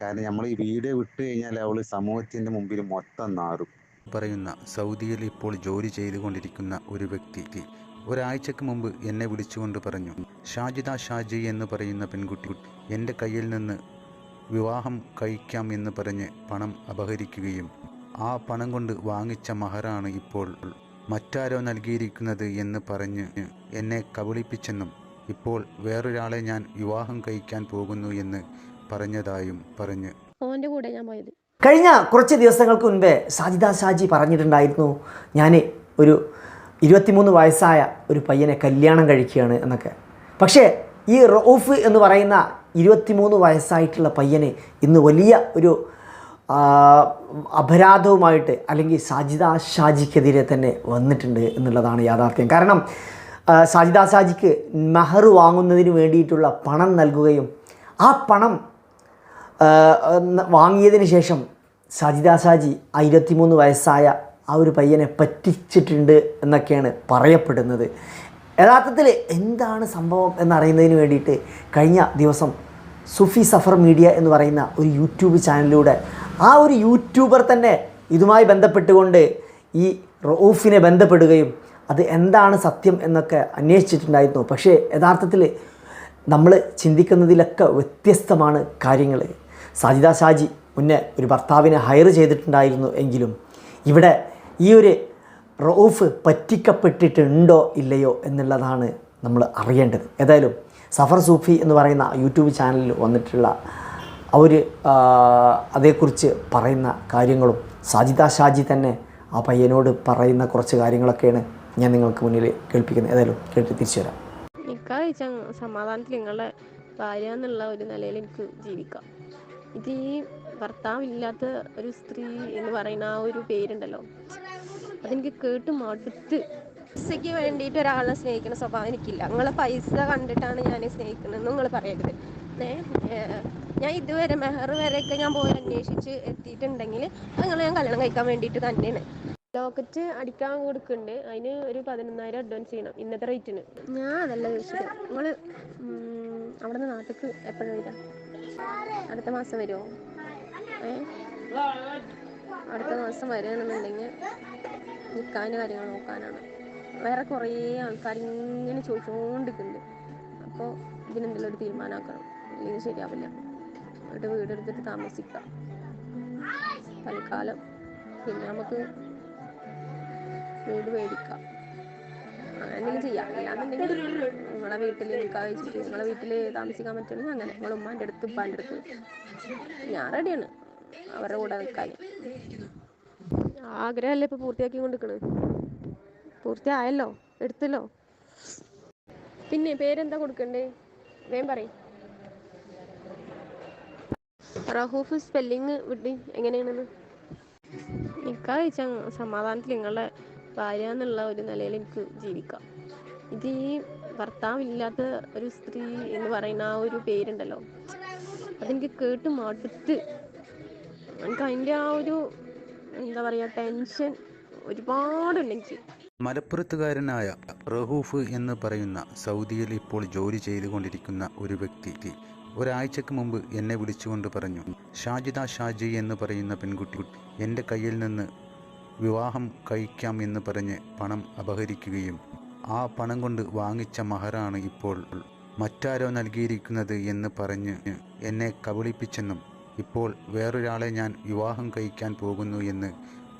കാരണം നമ്മൾ ഈ വീട് വിട്ടു കഴിഞ്ഞാൽ അവൾ സമൂഹത്തിന്റെ മുമ്പിൽ മൊത്തം നാറും. പറയുന്ന സൗദിയിൽ ഇപ്പോൾ ജോലി ചെയ്തുകൊണ്ടിരിക്കുന്ന ഒരു വ്യക്തിക്ക് ഒരാഴ്ചക്ക് മുമ്പ് എന്നെ വിളിച്ചുകൊണ്ട് പറഞ്ഞു ഷാജിദ ഷാജി എന്ന് പറയുന്ന പെൺകുട്ടി എന്റെ കയ്യിൽ നിന്ന് വിവാഹം കഴിക്കാം എന്ന് പറഞ്ഞ് പണം അപഹരിക്കുകയും ആ പണം കൊണ്ട് വാങ്ങിച്ച മഹറാണ് ഇപ്പോൾ മറ്റാരോ നൽകിയിരിക്കുന്നത് എന്ന് പറഞ്ഞ് എന്നെ കബളിപ്പിച്ചെന്നും ഇപ്പോൾ വേറൊരാളെ ഞാൻ വിവാഹം കഴിക്കാൻ പോകുന്നു എന്ന് പറഞ്ഞതായും പറഞ്ഞ്. ഓന്റെ കൂടെ ഞാൻ പോയത്. കഴിഞ്ഞ കുറച്ച് ദിവസങ്ങൾക്ക് മുൻപേ സാജിദ ഷാജി പറഞ്ഞിട്ടുണ്ടായിരുന്നു ഞാൻ ഒരു ഇരുപത്തിമൂന്ന് വയസ്സായ ഒരു പയ്യനെ കല്യാണം കഴിക്കുകയാണ് എന്നൊക്കെ. പക്ഷേ ഈ റൌഫ് എന്ന് പറയുന്ന ഇരുപത്തിമൂന്ന് വയസ്സായിട്ടുള്ള പയ്യനെ ഇന്ന് വലിയ ഒരു അപരാധവുമായിട്ട് അല്ലെങ്കിൽ സാജിദ ഷാജിക്കെതിരെ തന്നെ വന്നിട്ടുണ്ട് എന്നുള്ളതാണ് യാഥാർത്ഥ്യം. കാരണം സാജിദ ഷാജിക്ക് മെഹർ വാങ്ങുന്നതിന് വേണ്ടിയിട്ടുള്ള പണം നൽകുകയും ആ പണം വാങ്ങിയതിന് ശേഷം സജിത സാജി ഇരുപത്തി ഇരുപത്തിമൂന്ന് വയസ്സായ ആ ഒരു പയ്യനെ പറ്റിച്ചിട്ടുണ്ട് എന്നൊക്കെയാണ് പറയപ്പെടുന്നത്. യഥാർത്ഥത്തിൽ എന്താണ് സംഭവം എന്നറിയുന്നതിന് വേണ്ടിയിട്ട് കഴിഞ്ഞ ദിവസം സുഫി സഫർ മീഡിയ എന്ന് പറയുന്ന ഒരു യൂട്യൂബ് ചാനലിലൂടെ ആ ഒരു യൂട്യൂബർ തന്നെ ഇതുമായി ബന്ധപ്പെട്ടുകൊണ്ട് ഈ റൌഫിനെ ബന്ധപ്പെടുകയും അത് എന്താണ് സത്യം എന്നൊക്കെ അന്വേഷിച്ചിട്ടുണ്ടായിരുന്നു. പക്ഷേ യഥാർത്ഥത്തിൽ നമ്മൾ ചിന്തിക്കുന്നതിലൊക്കെ വ്യത്യസ്തമാണ് കാര്യങ്ങൾ. സാജിദ ഷാജി മുന്നേ ഒരു ഭർത്താവിനെ ഹയർ ചെയ്തിട്ടുണ്ടായിരുന്നു എങ്കിലും ഇവിടെ ഈ ഒരു റൌഫ് പറ്റിക്കപ്പെട്ടിട്ടുണ്ടോ ഇല്ലയോ എന്നുള്ളതാണ് നമ്മൾ അറിയേണ്ടത്. ഏതായാലും സഫർ സൂഫി എന്ന് പറയുന്ന യൂട്യൂബ് ചാനലിൽ വന്നിട്ടുള്ള അവർ അതേക്കുറിച്ച് പറയുന്ന കാര്യങ്ങളും സാജിദ ഷാജി തന്നെ ആ പയ്യനോട് പറയുന്ന കുറച്ച് കാര്യങ്ങളൊക്കെയാണ് ഞാൻ നിങ്ങൾക്ക് മുന്നിൽ കേൾപ്പിക്കുന്നത്. ഏതായാലും കേട്ട് തിരിച്ചു വരാം. സമാധാനത്തിൽ നിങ്ങളുടെ ഭാര്യ എന്നുള്ള ഒരു നിലയിൽ എനിക്ക് ജീവിക്കാം. ഇത് ഈ ഭർത്താവില്ലാത്ത ഒരു സ്ത്രീ എന്ന് പറയുന്ന ആ ഒരു പേരുണ്ടല്ലോ. അതെനിക്ക് കേട്ട് മടുത്ത്. പൈസയ്ക്ക് വേണ്ടിയിട്ട് ഒരാളെ സ്നേഹിക്കുന്ന സ്വഭാവം എനിക്കില്ല. നിങ്ങളെ പൈസ കണ്ടിട്ടാണ് ഞാൻ സ്നേഹിക്കുന്നത് നിങ്ങൾ പറയരുത്. ഞാൻ ഇതുവരെ മെഹർ വരെയൊക്കെ ഞാൻ പോയി അന്വേഷിച്ച് എത്തിയിട്ടുണ്ടെങ്കിൽ നിങ്ങൾ ഞാൻ കല്യാണം കഴിക്കാൻ വേണ്ടിയിട്ട് തന്നെയാണ്. ലോക്കറ്റ് അടിക്കാൻ കൊടുക്കുന്നുണ്ട് അതിന് ഒരു പതിനൊന്നായിരം അഡ്വാൻസ് ചെയ്യണം ഇന്നത്തെ റേറ്റിന് ഞാൻ അതല്ല ചോദിച്ചത് നിങ്ങൾ അവിടെ നിന്ന് നാട്ടിലേക്ക് എപ്പോഴാണ് വരിക? അടുത്ത മാസം വരുമോ ഏ? അടുത്ത മാസം വരികയാണെന്നുണ്ടെങ്കിൽ നിൽക്കാനും കാര്യങ്ങൾ നോക്കാനാണ്. വേറെ കുറേ ആൾക്കാർ ഇങ്ങനെ ചോദിച്ചുകൊണ്ടിരിക്കുന്നുണ്ട് അപ്പോൾ ഇതിനെന്തെങ്കിലും ഒരു തീരുമാനമാക്കണം. അല്ലെങ്കിൽ ശരിയാവില്ല. എന്നിട്ട് വീടെടുത്തിട്ട് താമസിക്കാം. തൽക്കാലം. പിന്നെ നമുക്ക് വീട് മേടിക്കാം. എന്തെങ്കിലും ചെയ്യാം. അല്ലാന്നുണ്ടെങ്കിൽ നിങ്ങളെ വീട്ടിൽ നിൽക്കാൻ വെച്ചിട്ട് നിങ്ങളെ വീട്ടിൽ താമസിക്കാൻ പറ്റുമെങ്കിൽ അങ്ങനെ. നിങ്ങളെ ഉമ്മാന്റെ അടുത്ത് ഉപ്പാന്റെ അടുത്ത്. ഞാൻ റെഡിയാണ്. അവരുടെ കൂടെ നിൽക്കാൻ. ആഗ്രഹമല്ലേ ഇപ്പോൾ പൂർത്തിയാക്കി കൊണ്ടിരിക്കണ് പൂർത്തിയായല്ലോ എടുത്തല്ലോ. പിന്നെ പേരെന്താ കൊടുക്കണ്ടേ? വേം പറ റഹൂഫ് സ്പെല്ലിങ് വിട്ടി എങ്ങനെയാണെന്ന്? നിക്കാ ചോദിച്ചാൽ സമാധാനത്തിൽ നിങ്ങളെ ഭാര്യ എന്നുള്ള ഒരു നിലയിൽ എനിക്ക് ജീവിക്കാം. ഇത് ഈ ഭർത്താവില്ലാത്ത ഒരു സ്ത്രീ എന്ന് പറയുന്ന ആ ഒരു പേരുണ്ടല്ലോ. അതെനിക്ക് കേട്ട് മടുത്ത്. എനിക്ക് അതിന്റെ ആ ഒരു എന്താ പറയുക ടെൻഷൻ ഒരുപാടുണ്ട് എനിക്ക്. മലപ്പുറത്തുകാരനായ റഹൂഫ് എന്ന് പറയുന്ന സൗദിയിൽ ഇപ്പോൾ ജോലി ചെയ്തുകൊണ്ടിരിക്കുന്ന ഒരു വ്യക്തി ഒരാഴ്ചക്ക് മുമ്പ് എന്നെ വിളിച്ചുകൊണ്ട് പറഞ്ഞു ഷാജിദ ഷാജി എന്ന് പറയുന്ന പെൺകുട്ടി എന്റെ കയ്യിൽ നിന്ന് വിവാഹം കഴിക്കാം എന്ന് പറഞ്ഞ് പണം അപഹരിക്കുകയും ആ പണം കൊണ്ട് വാങ്ങിച്ച മഹറാണ് ഇപ്പോൾ മറ്റാരോ നൽകിയിരിക്കുന്നത് എന്ന് പറഞ്ഞ് എന്നെ കബളിപ്പിച്ചെന്നും ഇപ്പോൾ വേറൊരാളെ ഞാൻ വിവാഹം കഴിക്കാൻ പോകുന്നു എന്ന്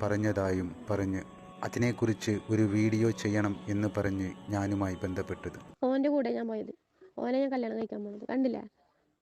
പറഞ്ഞതായും പറഞ്ഞ് അതിനെക്കുറിച്ച് ഒരു വീഡിയോ ചെയ്യണം എന്ന് പറഞ്ഞ് ഞാനുമായി ബന്ധപ്പെട്ടത്. ഓന്റെ കൂടെ ഞാൻ പോയത്. ഓനെ ഞാൻ കല്യാണം കഴിക്കാൻ പോണത്. കണ്ടില്ല?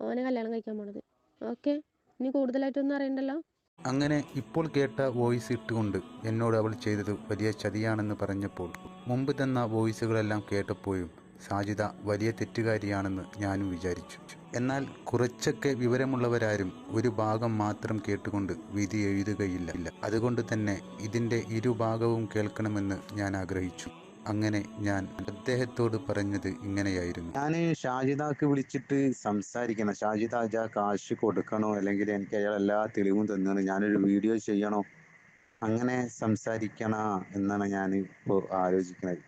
ഓനെ കല്യാണം കഴിക്കാൻ പോണത്. ഓക്കെ? ഇനി കൂടുതലായിട്ടൊന്നും അറിയണ്ടല്ലോ? അങ്ങനെ ഇപ്പോൾ കേട്ട വോയിസ് ഇട്ടുകൊണ്ട് എന്നോട് അവൾ ചെയ്തത് വലിയ ചതിയാണെന്ന് പറഞ്ഞപ്പോൾ മുമ്പ് തന്ന വോയിസുകളെല്ലാം കേട്ടപ്പോഴും സാജിത വലിയ തെറ്റുകാരിയാണെന്ന് ഞാനും വിചാരിച്ചു. എന്നാൽ കുറച്ചൊക്കെ വിവരമുള്ളവരാരും ഒരു ഭാഗം മാത്രം കേട്ടുകൊണ്ട് വിധി എഴുതുകയില്ല. അതുകൊണ്ട് തന്നെ ഇതിന്റെ ഇരുഭാഗവും കേൾക്കണമെന്ന് ഞാൻ ആഗ്രഹിച്ചു. അങ്ങനെ ഞാൻ അദ്ദേഹത്തോട് പറഞ്ഞത് ഇങ്ങനെയായിരുന്നു. ഞാൻ ഷാജിദാക്ക് വിളിച്ചിട്ട് സംസാരിക്കണം. ഷാജിദ അജാ കാശ് കൊടുക്കണോ? അല്ലെങ്കിൽ എനിക്ക് അയാൾ എല്ലാ തെളിവും തന്നാണ്. ഞാനൊരു വീഡിയോ ചെയ്യണോ? അങ്ങനെ സംസാരിക്കണ എന്നാണ് ഞാൻ ഇപ്പോൾ ആലോചിക്കുന്നത്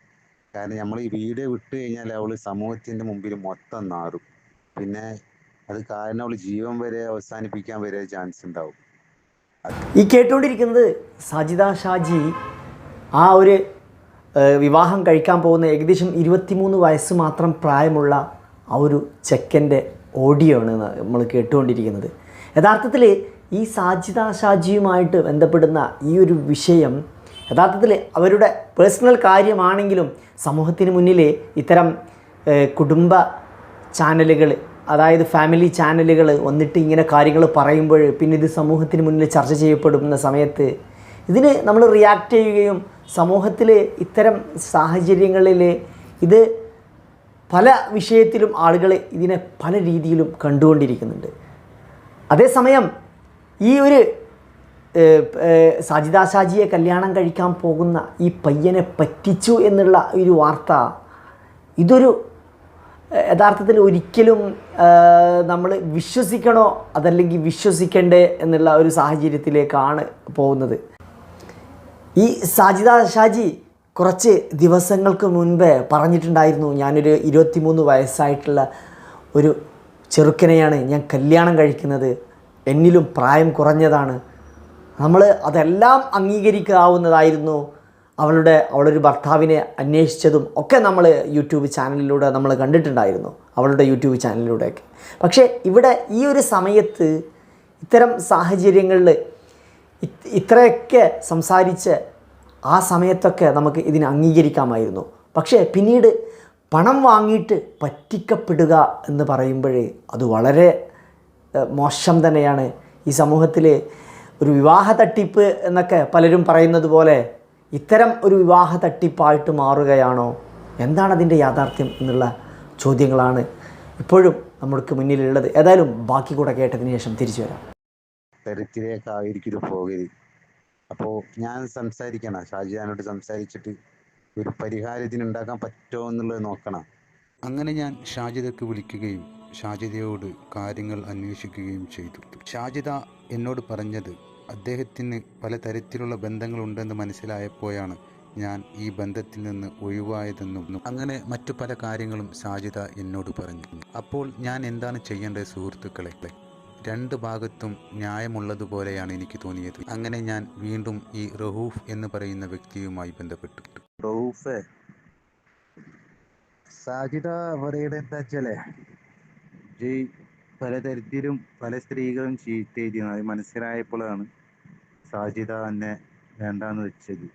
കാരണം നമ്മൾ ഈ വീഡിയോ വിട്ടു കഴിഞ്ഞാൽ അവൾ സമൂഹത്തിന്റെ മുമ്പിൽ മൊത്തം നാറും. പിന്നെ അത് കാരണം അവൾ ജീവൻ വരെ അവസാനിപ്പിക്കാൻ വരെ ചാൻസ് ഉണ്ടാവും. ഈ കേട്ടുകൊണ്ടിരിക്കുന്നത് സജിത ഷാജി ആ ഒരു വിവാഹം കഴിക്കാൻ പോകുന്ന ഏകദേശം ഇരുപത്തിമൂന്ന് വയസ്സ് മാത്രം പ്രായമുള്ള ആ ഒരു ചെക്കന്റെ ഓഡിയോ ആണ് നമ്മൾ കേട്ടുകൊണ്ടിരിക്കുന്നത്. യഥാർത്ഥത്തിൽ ഈ സാജിത ഷാജിയുമായിട്ട് ബന്ധപ്പെടുന്ന ഈ ഒരു വിഷയം യഥാർത്ഥത്തിൽ അവരുടെ പേഴ്സണൽ കാര്യമാണെങ്കിലും സമൂഹത്തിന് മുന്നിൽ ഇത്തരം കുടുംബ ചാനലുകൾ അതായത് ഫാമിലി ചാനലുകൾ വന്നിട്ട് ഇങ്ങനെ കാര്യങ്ങൾ പറയുമ്പോൾ പിന്നെ ഇത് സമൂഹത്തിന് മുന്നിൽ ചർച്ച ചെയ്യപ്പെടുന്ന സമയത്ത് ഇതിന് നമ്മൾ റിയാക്ട് ചെയ്യുകയും സമൂഹത്തിൽ ഇത്തരം സാഹചര്യങ്ങളിൽ ഇത് പല വിഷയത്തിലും ആളുകൾ ഇതിനെ പല രീതിയിലും കണ്ടുകൊണ്ടിരിക്കുന്നുണ്ട്. അതേസമയം ഈ ഒരു ഷാജിയെ കല്യാണം കഴിക്കാൻ പോകുന്ന ഈ പയ്യനെ പറ്റിച്ചു എന്നുള്ള ഒരു വാർത്ത ഇതൊരു യഥാർത്ഥത്തിൽ ഒരിക്കലും നമ്മൾ വിശ്വസിക്കണോ അതല്ലെങ്കിൽ വിശ്വസിക്കണ്ടേ എന്നുള്ള ഒരു സാഹചര്യത്തിലേക്കാണ് പോകുന്നത്. ഈ സാജിദ ഷാജി കുറച്ച് ദിവസങ്ങൾക്ക് മുൻപേ പറഞ്ഞിട്ടുണ്ടായിരുന്നു ഞാനൊരു ഇരുപത്തിമൂന്ന് വയസ്സായിട്ടുള്ള ഒരു ചെറുക്കനെയാണ് ഞാൻ കല്യാണം കഴിക്കുന്നത് എന്നിലും പ്രായം കുറഞ്ഞതാണ്. നമ്മൾ അതെല്ലാം അംഗീകരിക്കാവുന്നതായിരുന്നു. അവളുടെ അവളൊരു ഭർത്താവിനെ അന്വേഷിച്ചതും ഒക്കെ നമ്മൾ യൂട്യൂബ് ചാനലിലൂടെ നമ്മൾ കണ്ടിട്ടുണ്ടായിരുന്നു അവളുടെ യൂട്യൂബ് ചാനലിലൂടെയൊക്കെ. പക്ഷേ ഇവിടെ ഈ ഒരു സമയത്ത് ഇത്തരം സാഹചര്യങ്ങളിൽ ഇത്രയൊക്കെ സംസാരിച്ച് ആ സമയത്തൊക്കെ നമുക്ക് ഇതിനെ അംഗീകരിക്കാമായിരുന്നു. പക്ഷേ പിന്നീട് പണം വാങ്ങിയിട്ട് പറ്റിക്കപ്പെടുക എന്ന് പറയുമ്പോഴേ അത് വളരെ മോശം തന്നെയാണ്. ഈ സമൂഹത്തിൽ ഒരു വിവാഹ തട്ടിപ്പ് എന്നൊക്കെ പലരും പറയുന്നത് പോലെ ഇത്തരം ഒരു വിവാഹ തട്ടിപ്പായിട്ട് മാറുകയാണോ? എന്താണ് അതിന്റെ യാഥാർത്ഥ്യം എന്നുള്ള ചോദ്യങ്ങളാണ് ഇപ്പോഴും നമ്മൾക്ക് മുന്നിലുള്ളത്. ഏതായാലും ബാക്കി കൂടെ കേട്ടതിന് ശേഷം തിരിച്ചു വരാം. തരത്തിലേക്കായിരിക്കും ഇത് പോകരുത് അപ്പോൾ ഞാൻ സംസാരിക്കണം. ഷാജിദാനോട് സംസാരിച്ചിട്ട് ഒരു പരിഹാരത്തിന് ഉണ്ടാക്കാൻ പറ്റുമോ എന്നുള്ളത് നോക്കണം. അങ്ങനെ ഞാൻ ഷാജിദക്ക് വിളിക്കുകയും ഷാജിദയോട് കാര്യങ്ങൾ അന്വേഷിക്കുകയും ചെയ്തു. ഷാജിദ എന്നോട് പറഞ്ഞത് അദ്ദേഹത്തിന് പലതരത്തിലുള്ള ബന്ധങ്ങളുണ്ടെന്ന് മനസ്സിലായപ്പോഴാണ് ഞാൻ ഈ ബന്ധത്തിൽ നിന്ന് ഒഴിവായതെന്നും അങ്ങനെ മറ്റു പല കാര്യങ്ങളും ഷാജിദ എന്നോട് പറഞ്ഞു. അപ്പോൾ ഞാൻ എന്താണ് ചെയ്യേണ്ടത് സുഹൃത്തുക്കളെ? രണ്ട് ഭാഗത്തും ന്യായമുള്ളതുപോലെയാണ് എനിക്ക് തോന്നിയത്. അങ്ങനെ ഞാൻ വീണ്ടും ഈ റഹൂഫ് എന്ന് പറയുന്ന വ്യക്തിയുമായി ബന്ധപ്പെട്ടു. റൌഫെ സാജിദ പറയുടെ എന്താ വെച്ചാലേ ജയ് പലതരത്തിലും പല സ്ത്രീകളും ചീറ്റ് ചെയ്തിരുന്നു അത് മനസ്സിലായപ്പോഴാണ് സാജിദ എന്നെ വേണ്ടാന്ന് വെച്ചത്.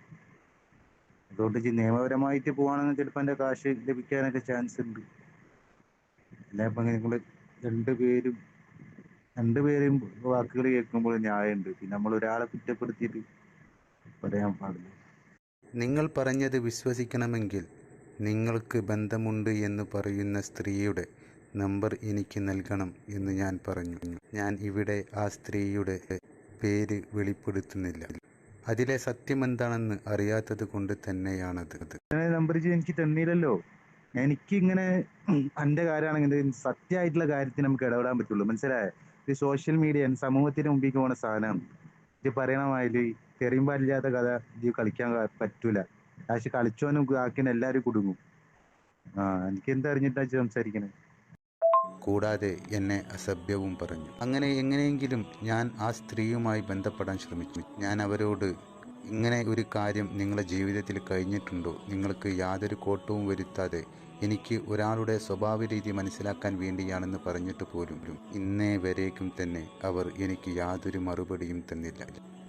അതുകൊണ്ട് നിയമപരമായിട്ട് പോവാണെങ്കിൽ ചിലപ്പോൾ എന്റെ കാശ് ലഭിക്കാനൊക്കെ ചാൻസ് ഉണ്ട്. അല്ല അപ്പം നിങ്ങൾ രണ്ടുപേരും രണ്ടുപേരും വാക്കുകൾ കേൾക്കുമ്പോൾ ന്യായമുണ്ട്. പിന്നെ നമ്മൾ ഒരാളെ കുറ്റപ്പെടുത്തിയിട്ട് പറയാൻ പാടില്ല. നിങ്ങൾ പറഞ്ഞത് വിശ്വസിക്കണമെങ്കിൽ നിങ്ങൾക്ക് ബന്ധമുണ്ട് എന്ന് പറയുന്ന സ്ത്രീയുടെ നമ്പർ എനിക്ക് നൽകണം എന്ന് ഞാൻ പറഞ്ഞു. ഞാൻ ഇവിടെ ആ സ്ത്രീയുടെ പേര് വെളിപ്പെടുത്തുന്നില്ല. അതിലെ സത്യം എന്താണെന്ന് അറിയാത്തത് കൊണ്ട് തന്നെയാണത്. നമ്പർ എനിക്ക് തന്നില്ലല്ലോ. എനിക്ക് ഇങ്ങനെ എന്റെ കാര്യമാണെങ്കിൽ സത്യമായിട്ടുള്ള കാര്യത്തിന് നമുക്ക് ഇടപെടാൻ പറ്റുള്ളൂ. മനസ്സിലായേ? ഇത് സോഷ്യൽ മീഡിയ സമൂഹത്തിന് മുമ്പിലേക്ക് പോണ സാധനമാണ് ഇത് പറയണമായാൽ തെറിയും പാടില്ലാത്ത കഥ ഇത് കളിക്കാൻ പറ്റൂല. പക്ഷെ കളിച്ചോനും ആക്കിന് എല്ലാരും കുടുങ്ങും. ആ എനിക്ക് എന്താ അറിഞ്ഞിട്ടാ ഇജ്ജ് സംസാരിക്കണേ? കൂടാതെ എന്നെ അസഭ്യവും പറഞ്ഞു. അങ്ങനെ എങ്ങനെയെങ്കിലും ഞാൻ ആ സ്ത്രീയുമായി ബന്ധപ്പെടാൻ ശ്രമിച്ചു. ഞാൻ അവരോട് ഇങ്ങനെ ഒരു കാര്യം നിങ്ങളുടെ ജീവിതത്തിൽ കഴിഞ്ഞിട്ടുണ്ടോ? നിങ്ങൾക്ക് യാതൊരു കോട്ടവും വരുത്താതെ എനിക്ക് ഒരാളുടെ സ്വഭാവ രീതി മനസ്സിലാക്കാൻ വേണ്ടിയാണെന്ന് പറഞ്ഞിട്ട് പോലും ഇന്നേ വരേക്കും തന്നെ അവർ എനിക്ക് യാതൊരു മറുപടിയും തന്നില്ല.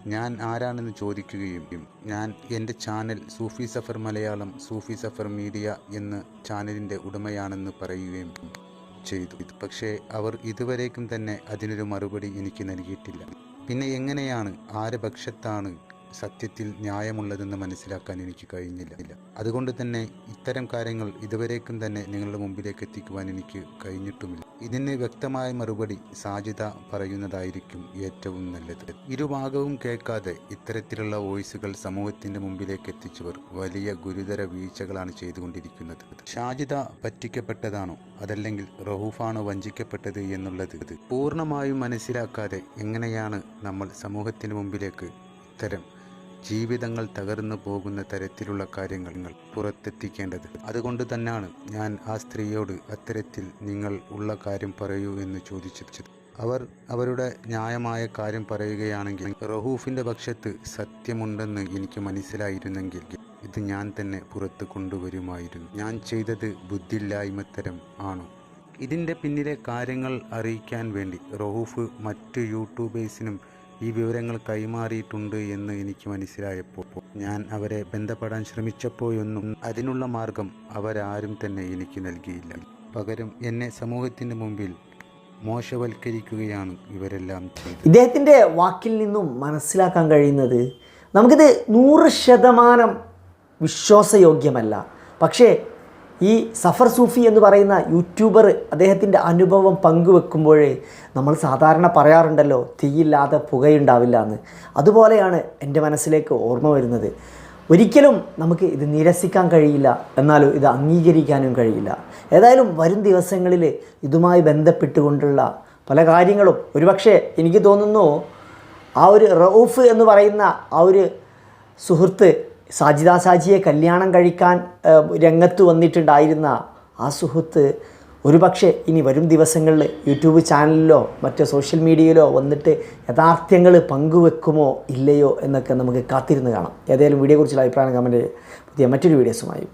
ഞാൻ ആരാണെന്ന് ചോദിക്കുകയും ഞാൻ എന്റെ ചാനൽ സൂഫി സഫർ മലയാളം സൂഫി സഫർ മീഡിയ എന്ന ചാനലിന്റെ ഉടമയാണെന്ന് പറയുകയും ചെയ്തു. പക്ഷേ അവർ ഇതുവരേക്കും തന്നെ അതിനൊരു മറുപടി എനിക്ക് നൽകിയിട്ടില്ല. പിന്നെ എങ്ങനെയാണ്? ആരെ പക്ഷത്താണ്? സത്യത്തിൽ ന്യായമുള്ളതെന്ന് മനസ്സിലാക്കാൻ എനിക്ക് കഴിഞ്ഞില്ല. അതുകൊണ്ട് തന്നെ ഇത്തരം കാര്യങ്ങൾ ഇതുവരേക്കും തന്നെ നിങ്ങളുടെ മുമ്പിലേക്ക് എത്തിക്കുവാൻ എനിക്ക് കഴിഞ്ഞിട്ടുമില്ല. ഇതിന് വ്യക്തമായ മറുപടി സാധ്യത പറയുന്നതായിരിക്കും ഏറ്റവും നല്ലത്. ഇരുഭാഗവും കേൾക്കാതെ ഇത്തരത്തിലുള്ള വോയിസുകൾ സമൂഹത്തിന്റെ മുമ്പിലേക്ക് എത്തിച്ചവർ വലിയ ഗുരുതര വീഴ്ചകളാണ് ചെയ്തുകൊണ്ടിരിക്കുന്നത്. ഷാജിദ പറ്റിക്കപ്പെട്ടതാണോ? അതല്ലെങ്കിൽ റഹൂഫാണോ വഞ്ചിക്കപ്പെട്ടത് എന്നുള്ളത് പൂർണമായും മനസ്സിലാക്കാതെ എങ്ങനെയാണ് നമ്മൾ സമൂഹത്തിന് മുമ്പിലേക്ക് ഇത്തരം ജീവിതങ്ങൾ തകർന്നു പോകുന്ന തരത്തിലുള്ള കാര്യങ്ങൾ നിങ്ങൾ പുറത്തെത്തിക്കേണ്ടത്. അതുകൊണ്ട് തന്നെയാണ് ഞാൻ ആ സ്ത്രീയോട് അത്തരത്തിൽ നിങ്ങൾ ഉള്ള കാര്യം പറയൂ എന്ന് ചോദിച്ചത്. അവർ അവരുടെ ന്യായമായ കാര്യം പറയുകയാണെങ്കിൽ റഹൂഫിന്റെ പക്ഷത്ത് സത്യമുണ്ടെന്ന് എനിക്ക് മനസ്സിലായിരുന്നെങ്കിൽ ഇത് ഞാൻ തന്നെ പുറത്ത് കൊണ്ടുവരുമായിരുന്നു. ഞാൻ ചെയ്തത് ബുദ്ധിയില്ലായ്മത്തരം ആണോ? ഇതിന്റെ പിന്നിലെ കാര്യങ്ങൾ അറിയിക്കാൻ വേണ്ടി റഹൂഫ് മറ്റ് യൂട്യൂബേഴ്സിനും ഈ വിവരങ്ങൾ കൈമാറിയിട്ടുണ്ട് എന്ന് എനിക്ക് മനസ്സിലായപ്പോൾ ഞാൻ അവരെ ബന്ധപ്പെടാൻ ശ്രമിച്ചപ്പോഴൊന്നും അതിനുള്ള മാർഗം അവരാരും തന്നെ എനിക്ക് നൽകിയില്ല. പകരം എന്നെ സമൂഹത്തിന്റെ മുമ്പിൽ മോശവൽക്കരിക്കുകയാണ് ഇവരെല്ലാം ചെയ്തത്. ഇദ്ദേഹത്തിന്റെ വാക്കിൽ നിന്നും മനസ്സിലാക്കാൻ കഴിയുന്നത് നമുക്കിത് നൂറ് ശതമാനം വിശ്വാസയോഗ്യമല്ല. പക്ഷേ ഈ സഫർ സൂഫി എന്ന് പറയുന്ന യൂട്യൂബർ അദ്ദേഹത്തിന്റെ അനുഭവം പങ്കുവെക്കുമ്പോഴേ നമ്മൾ സാധാരണ പറയാറുണ്ടല്ലോ തീയില്ലാതെ പുകയുണ്ടാവില്ല എന്ന്. അതുപോലെയാണ് എന്റെ മനസ്സിലേക്ക് ഓർമ്മ വരുന്നത്. ഒരിക്കലും നമുക്ക് ഇത് നിരസിക്കാൻ കഴിയില്ല എന്നാലും ഇത് അംഗീകരിക്കാനും കഴിയില്ല. ഏതായാലും വരും ദിവസങ്ങളിൽ ഇതുമായി ബന്ധപ്പെട്ടുകൊണ്ടുള്ള പല കാര്യങ്ങളും ഒരുപക്ഷെ എനിക്ക് തോന്നുന്നു ആ ഒരു റൌഫ് എന്ന് പറയുന്ന ആ ഒരു സുഹൃത്ത് സാജിദ സാജിയെ കല്യാണം കഴിക്കാൻ രംഗത്ത് വന്നിട്ടുണ്ടായിരുന്ന ആ സുഹൃത്ത് ഒരുപക്ഷെ ഇനി വരും ദിവസങ്ങളിൽ യൂട്യൂബ് ചാനലിലോ മറ്റോ സോഷ്യൽ മീഡിയയിലോ വന്നിട്ട് യഥാർത്ഥ്യങ്ങൾ പങ്കുവെക്കുമോ ഇല്ലയോ എന്നൊക്കെ നമുക്ക് കാത്തിരുന്ന് കാണാം. ഏതായാലും വീഡിയോയെക്കുറിച്ചുള്ള അഭിപ്രായം കമന്റ് പുതിയ മറ്റൊരു വീഡിയോസുമായി